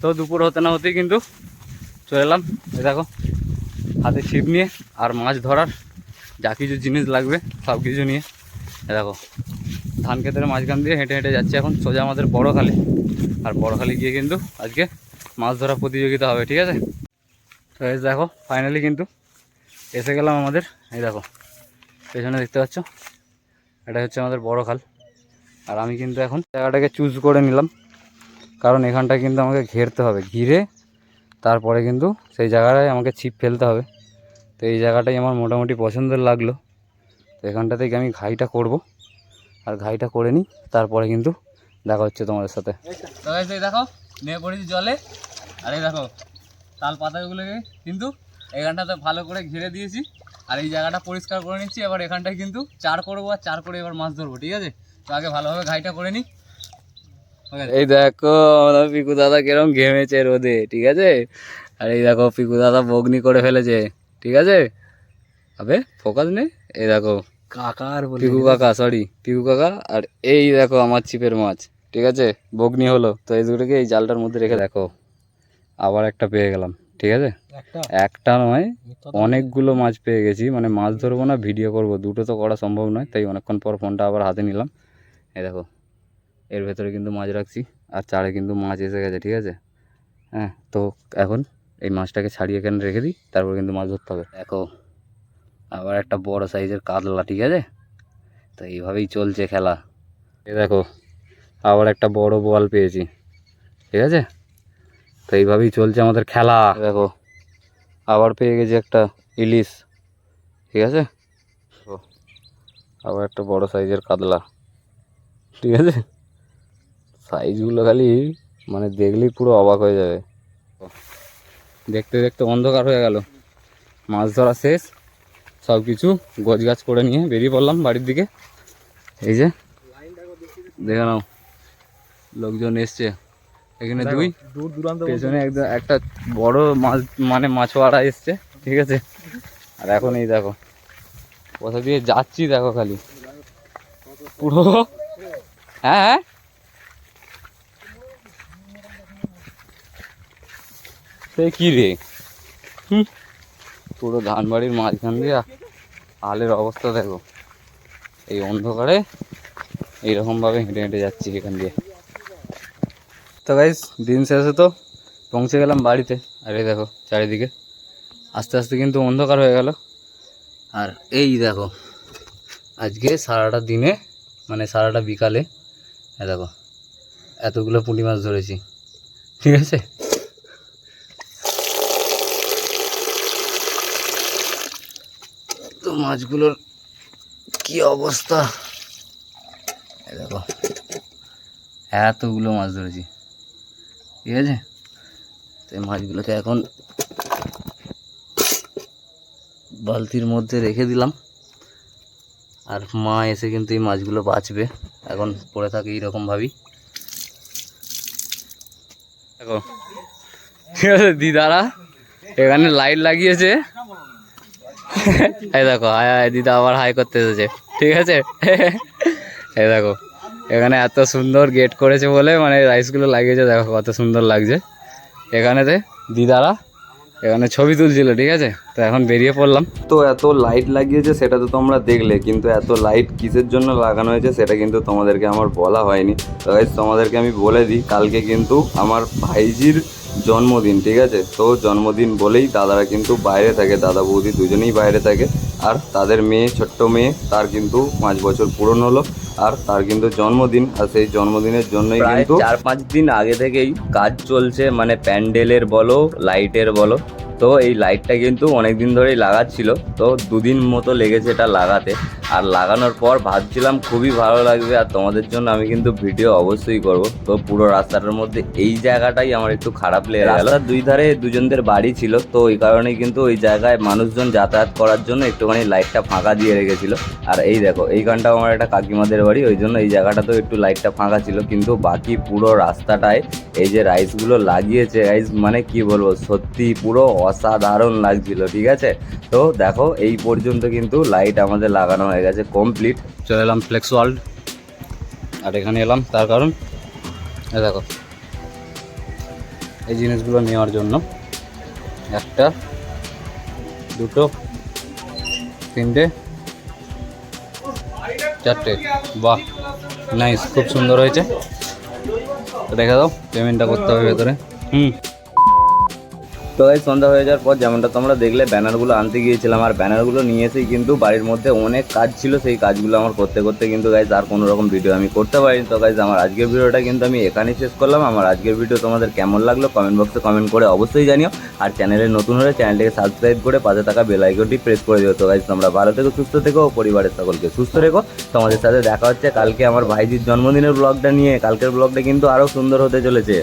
তো দুপুর হতে না হতেই কিন্তু চলে এলাম। এই দেখো, হাতে ছিপ নিয়ে আর মাছ ধরার যা কিছু জিনিস লাগবে, সব কিছু নিয়ে। এই দেখো, ধান ক্ষেতের মাঝখান দিয়ে হেঁটে হেঁটে যাচ্ছে এখন, সোজা আমাদের বড় খালি আর বড় খালি গিয়ে কিন্তু আজকে মাছ ধরা প্রতিযোগিতা হবে, ঠিক আছে? তো এই দেখো ফাইনালি কিন্তু এসে গেলাম আমাদের, এই দেখো, পেছনে দেখতে পাচ্ছ? এটা হচ্ছে আমাদের বড় খাল আর আমি কিন্তু এখন জায়গাটাকে চুজ করে নিলাম। কারণ এখানটা কিন্তু আমাকে ঘেরতে হবে, ঘিরে তারপরে কিন্তু সেই জায়গাটায় আমাকে ছিপ ফেলতে হবে। তো এই জায়গাটাই আমার মোটামুটি পছন্দের লাগল। তো এখানটা থেকে আমি ঘাইটা করব আর ঘাইটা করে নিই, তারপরে কিন্তু দেখা হচ্ছে তোমাদের সাথে। দেখো নিয়ে পড়েছি জলে। আর এই দেখো, তাল পাতাগুলোকে কিন্তু এখানটাতে ভালো করে ঘিরে দিয়েছি। আর এই জায়গাটা পরিষ্কার করে নিচ্ছি। এবার এখানটায় কিন্তু চার করব আর চার করে এবার মাছ ধরবো, ঠিক আছে? তো আগে ভালোভাবে ঘাইটা করে নিই। এই দেখো আমাদের পিকু দাদা কিরম ঘেমেছে রোদে ঠিক আছে? আর এই দেখো পিকু দাদা বগনি করে ফেলেছে ঠিক আছে? আবে ফোকাস নেই এই দেখো। কাকার পিকু কাকা সরি পিকু কাকা আর এই দেখো আমার ছিপের মাছ ঠিক আছে? বগনি হলো তো এই দুটোকে এই জালটার মধ্যে রেখে দেখো আবার একটা পেয়ে গেলাম ঠিক আছে? একটা? নয় অনেকগুলো মাছ পেয়ে গেছি মানে মাছ ধরবো না ভিডিও করব দুটো তো করা সম্ভব নয় তাই অনেকক্ষণ পর ফোনটা আবার হাতে নিলাম এই দেখো। এর ভেতরে কিন্তু মাছ রাখছি আর চারে কিন্তু মাছ এসে গেছে, ঠিক আছে? হ্যাঁ তো এখন এই মাছটাকে ছাড়িয়ে এখানে রেখে দিই, তারপর কিন্তু মাছ ধরতে হবে। দেখো, আবার একটা বড় সাইজের কাতলা, ঠিক আছে? তো এইভাবেই চলছে খেলা। এ দেখো, আবার একটা বড় বল পেয়েছি, ঠিক আছে? তো এইভাবেই চলছে আমাদের খেলা। দেখো, আবার পেয়ে গেছি একটা ইলিশ, ঠিক আছে? আবার একটা বড় সাইজের কাতলা, ঠিক আছে? সাইজগুলো খালি মানে দেখলেই পুরো অবাক হয়ে যাবে। দেখতে দেখতে অন্ধকার হয়ে গেল। মাছ ধরা শেষ। সব কিছু গোছ গাছ করে নিয়ে বেরিয়ে পড়লাম বাড়ির দিকে। এই যে দেখে নাও লোকজন এসছে। এখানে দুই দূর দূরান্ত পেছনে একদম একটা বড় মাছ মানে মাছওয়াড়া এসছে ঠিক আছে? আর এখন এই দেখো কোথা দিয়ে যাচ্ছি দেখো খালি। পুরো? হ্যাঁ হ্যাঁ? সে কি রে? হুম, পুরো ধান বাড়ির মাঝখান দিয়ে আলের অবস্থা দেখো। এই অন্ধকারে এইরকমভাবে হেঁটে হেঁটে যাচ্ছি এখান দিয়ে। তো গাইস দিন শেষে তো পৌঁছে গেলাম বাড়িতে। আর এই দেখো চারিদিকে। আস্তে আস্তে কিন্তু অন্ধকার হয়ে গেল। আর এই দেখো আজকে সারাটা দিনে মানে সারাটা বিকালে দেখো এতগুলো পুঁটি মাছ ধরেছি। ঠিক আছে? মাছগুলোর কি অবস্থা? দেখো। এতগুলো মাছ ধরেছি। ঠিক আছে? তো এই মাছগুলোকে এখন বালতির মধ্যে রেখে দিলাম। আর মা এসে কিন্তু এই মাছগুলো বাঁচবে। এখন পড়ে থাকে এইরকমভাবেই দেখো। ঠিক আছে, দিদারা, এখানে লাইট লাগিয়েছে। এই দেখো দিদা আবার হাই করতে এসেছে, ঠিক আছে? এই দেখো, এখানে এত সুন্দর গেট করেছে বলে মানে রাইসগুলো লাগিয়েছে, দেখো কত সুন্দর লাগছে। এখানেতে দিদারা, এখানে ছবি তুলছিল, ঠিক আছে? তো এখন বেরিয়ে পড়লাম। তো এত লাইট লাগিয়েছে, সেটা তো তোমরা দেখলে, কিন্তু এত লাইট কিসের জন্য লাগানো হয়েছে, সেটা কিন্তু তোমাদেরকে আমার বলা হয়নি। তো তোমাদেরকে আমি বলে দিই, কালকে কিন্তু আমার ভাইজির জন্মদিন ঠিক আছে? তো জন্মদিন বলেই দাদারা কিন্তু বাইরে থাকে। দাদা বৌদি দুজনেই বাইরে থাকে। আর তাদের মেয়ে ছোট্ট মেয়ে তার কিন্তু পাঁচ বছর পূরণ হলো। আর তার কিন্তু জন্মদিন। আর সেই জন্মদিনের জন্যই কিন্তু চার পাঁচ দিন আগে থেকেই কাজ চলছে। মানে প্যান্ডেলের বলো লাইটের বলো। তো এই লাইটটা কিন্তু অনেক দিন ধরেই লাগাচ্ছিল। তো দুদিন মতো লেগেছে এটা লাগাতে। আর লাগানোর পর ভাবছিলাম খুবই ভালো লাগবে আর তোমাদের জন্য আমি কিন্তু ভিডিও অবশ্যই করব। তো পুরো রাস্তাটার মধ্যে এই জায়গাটাই আমার একটু খারাপ লেগে গেল। দুই ধারে দুজনদের বাড়ি ছিল। তো ওই কারণেই কিন্তু ওই জায়গায় মানুষজন যাতায়াত করার জন্য একটুখানি লাইটটা ফাঁকা দিয়ে রেখেছিল। আর এই দেখো, এইখানটাও আমার একটা কাকিমাদের বাড়ি। ওই জন্য এই জায়গাটাতেও একটু লাইটটা ফাঁকা ছিল। কিন্তু বাকি পুরো রাস্তাটায় এই যে রাইসগুলো লাগিয়েছে। রাইস মানে কি বলব? সত্যি পুরো অসাধারণ লাগছিল, ঠিক আছে? তো দেখো, এই পর্যন্ত কিন্তু লাইট আমাদের লাগানো হয়ে গেছে কমপ্লিট চলে এলাম ফ্লেক্স ওয়ার্ল্ড আর এখানে এলাম, তার কারণ দেখো, এই জিনিসগুলো নেওয়ার জন্য একটা, দুটো, তিনটে, চারটে। বাহ নাইস খুব সুন্দর হয়েছে। দেখা দাও পেমেন্টটা করতে হবে ভেতরে। হুম। তো গাইজ সন্ধ্যা হয়ে যাওয়ার পর যেমনটা তোমরা দেখলে, ব্যানারগুলো আনতে গিয়েছিলাম। আর ব্যানারগুলো নিয়ে এসেই কিন্তু বাড়ির মধ্যে অনেক কাজ ছিল। সেই কাজগুলো আমার করতে করতে কিন্তু গাইজ আর কোনো রকম ভিডিও আমি করতে পারিনি। তো গাইজ আমার আজকের ভিডিওটা কিন্তু আমি এখানেই শেষ করলাম। আমার আজকের ভিডিও তোমাদের কেমন লাগল কমেন্ট বক্সে কমেন্ট করে অবশ্যই জানিও। আর চ্যানেলে নতুন হলে চ্যানেলটিকে সাবস্ক্রাইব করে পাশে থাকা বেল আইকনটি প্রেস করে দিও। তো গাইজ তোমরা ভালো থেকো, সুস্থ থেকো ও পরিবারের সকলকে সুস্থ রেখো। তোমাদের সাথে দেখা হচ্ছে কালকে আমার ভাইজির জন্মদিনের ব্লগটা নিয়ে। কালকের ব্লগটা কিন্তু আরও সুন্দর হতে চলেছে।